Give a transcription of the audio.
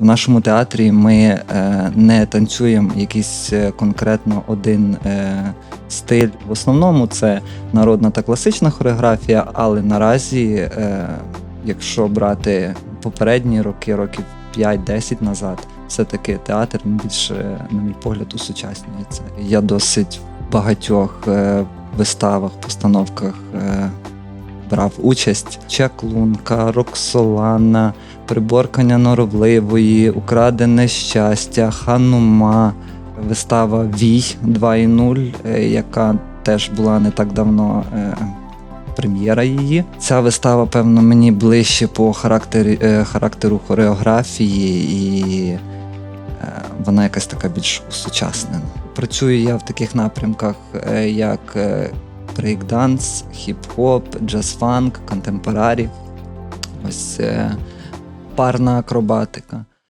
В нашому театрі ми е, не танцюємо якийсь е, конкретно один е, стиль. В основному це народна та класична хореографія, але наразі, якщо брати попередні роки, років 5-10 назад, все-таки театр більше, на мій погляд, усучаснюється. Я досить в багатьох виставах, постановках брав участь. Чаклунка, Роксолана, Приборкання норовливої, Украдене щастя, Ханума, вистава Вій 2.0, е, яка теж була не так давно. е, Прем'єра її. Ця вистава, певно, мені ближче по характері, е, характеру хореографії, і вона якась така більш усучаснена. Працюю я в таких напрямках, як брейкданс, хіп-хоп, джаз-фанк, контемпорарі. Ось е, парна акробатика.